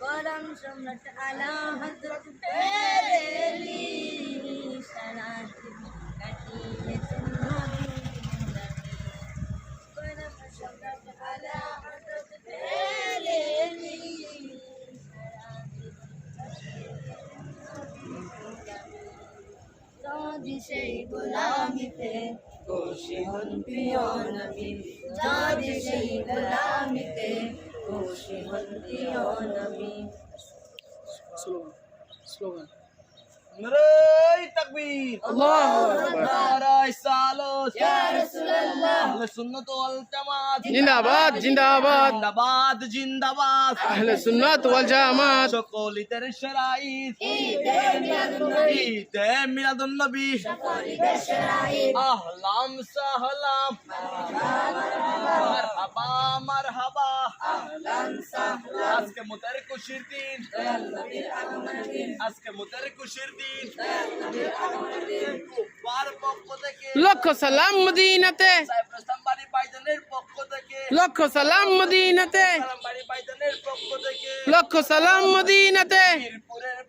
করম সম্রাট আলা হযরত পেরেলি সারাত কাটিয়েছেন করম সম্রাট আলা হযরত পেরেলি সেই গোলামিতে খুশি হন প্রিয় নবী যদি সেই গোলামিতে হন প্রিয় নবী স্লোগান স্লোগান নারাই তাকবীর আল্লাহু আকবার নারাই সালাত ইয়া রাসূলুল্লাহ আহলে সুন্নাত ওয়াল জামাত জিন্দাবাদ জিন্দাবাদ। জিন্দাবাদ জিন্দাবাদ। আহলে সুন্নাত ওয়াল জামাত। সকল ঈদের শরাইত ঈদে মিলাদুন নবী। সকল ঈদের শরাইত আহলাম সাহলাম। মারহাবা মারহাবা আহলান সাহলান আজকে মুতার খুশির দিন। আজকে মুতার খুশির দিন। পক্ষ থেকে। লক্ষ সালাম মদিনাতে। পক্ষ থেকে। লক্ষ সালাম মদিনাতে। পক্ষ থেকে। লক্ষ সালাম মদিনাতে।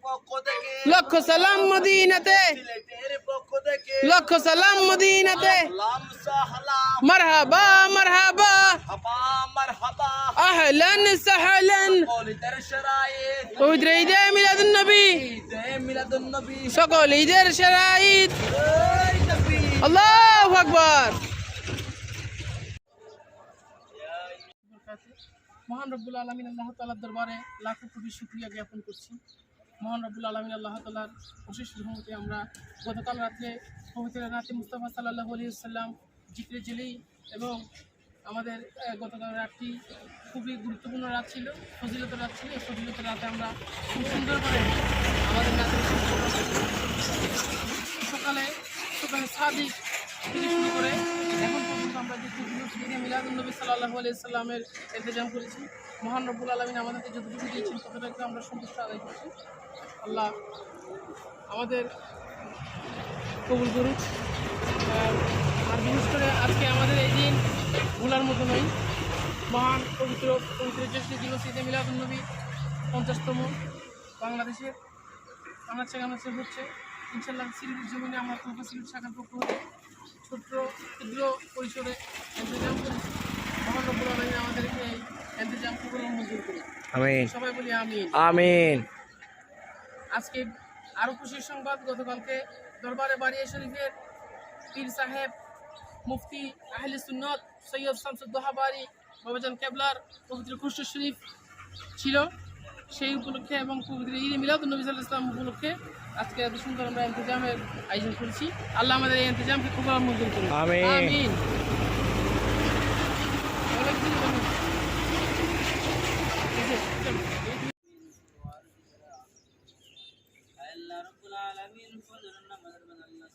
পক্ষ থেকে। লক্ষ সালাম মদিনাতে। লক্ষ সালাম মদিনাতে। মারহাবা মারহাবা। আহলান সাহলান। পবিত্র ঈদে মিলাদুন নবী। সকল ঈদের শরাইত আল্লাহু আকবার। মহান রব্বুল আলমিন আল্লাহ তালার দরবারে লাখো কোটি শুক্রিয়া জ্ঞাপন করছি। মহান রব্বুল আলমিন আল্লাহ তালার অশেষ রহমতে আমরা গতকাল রাত্রে পবিত্র রাতে মুস্তফা সাল্লাহ আলী সাল্লাম জিক্রে জেলেই এবং আমাদের গতকাল রাতটি খুবই গুরুত্বপূর্ণ রাত ছিল ফজিলত রাত ছিল, এই ফজিলতের রাতে আমরা খুব সুন্দর করে আমাদের রাতের সকালে সকালে সাদিক করে এখন পর্যন্ত আমরা যে মিলাদুলনবী সাল্লাহ সাল্লামের ইন্তজাম করেছি। মহান রব্বুল আলমিন আমাদেরকে যতটুকু দিয়েছেন ততটুকু আমরা সন্তুষ্ট আদায় করছি। আল্লাহ আমাদের কবুল করুক। আর বিশেষ করে আজকে আমাদের এই দিন ভোলার মতো নয়, মহান, পবিত্র পবিত্র জ্যেষ্ঠ দিবস ঈদে মিলাদুলনবী পঞ্চাশতম কানাচ্ছে কানাচ্ছে হচ্ছে ইনশাল্লাহ সিলেটের জমিনে আমার প্রফা সিলেট শাখার পক্ষ ছোট্ট ক্ষুদ্র পরিসরে এন্তেজাম করেছি মহান রব্বুল আমাদেরকে এই কবুল মঞ্জুর করি আমিন। সবাই বলি আমি আমিন। আজকে আরও খুশির সংবাদ গতকালকে দরবারে বাড়িয়া শরীফের পীর সাহেব মুফতি আহলে সুন্নত সৈয়দ শামসুদ্দোহা বাড়ি বাবাজান কেবলার পবিত্র খুশ শরীফ ছিল সেই উপলক্ষে এবং পবিত্র ঈদ মিলাদুল নবী সাল্লাহ ইসলাম উপলক্ষে আজকে এত সুন্দর আমরা ইন্তজামের আয়োজন করেছি আল্লাহ আমাদের এই ইন্তজামকে খুব মঞ্জুর করুন আমিন। আমিন অনেক কিছু বলুন। এই যে, চলো, এই আল্লাহ রাব্বুল আলামিন ফজরের নামাজের বাদ আল্লাহ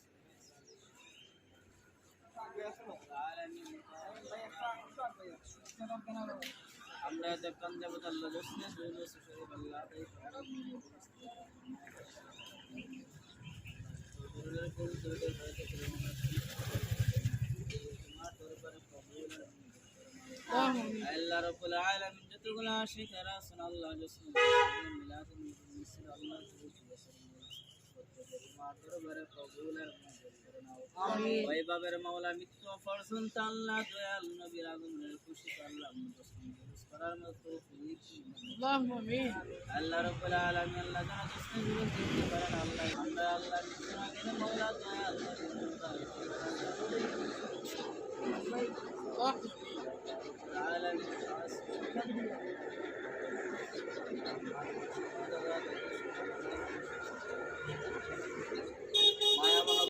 আমরা দেখতাম যাবত আল্লাহ জসনে সুযোগ শরীফ আল্লাহ তাই আমিন। আল্লাহ রাব্বুল আলামিন যতগুলো আসে তারা সুন আল্লাহ জসুন মিলাদ মিসর আল্লাহ ওইভাবে মাওলা মৃত্যু ফরসুন আল্লাহ দয়াল নবীর আগমনের খুশি আল্লাহ করার মতো আল্লাহ রব্বুল আলামিন আল্লাহ জানা চেষ্টা জীবন দিতে পারেন আল্লাহ আমরা আল্লাহ মাওলা দয়াল صح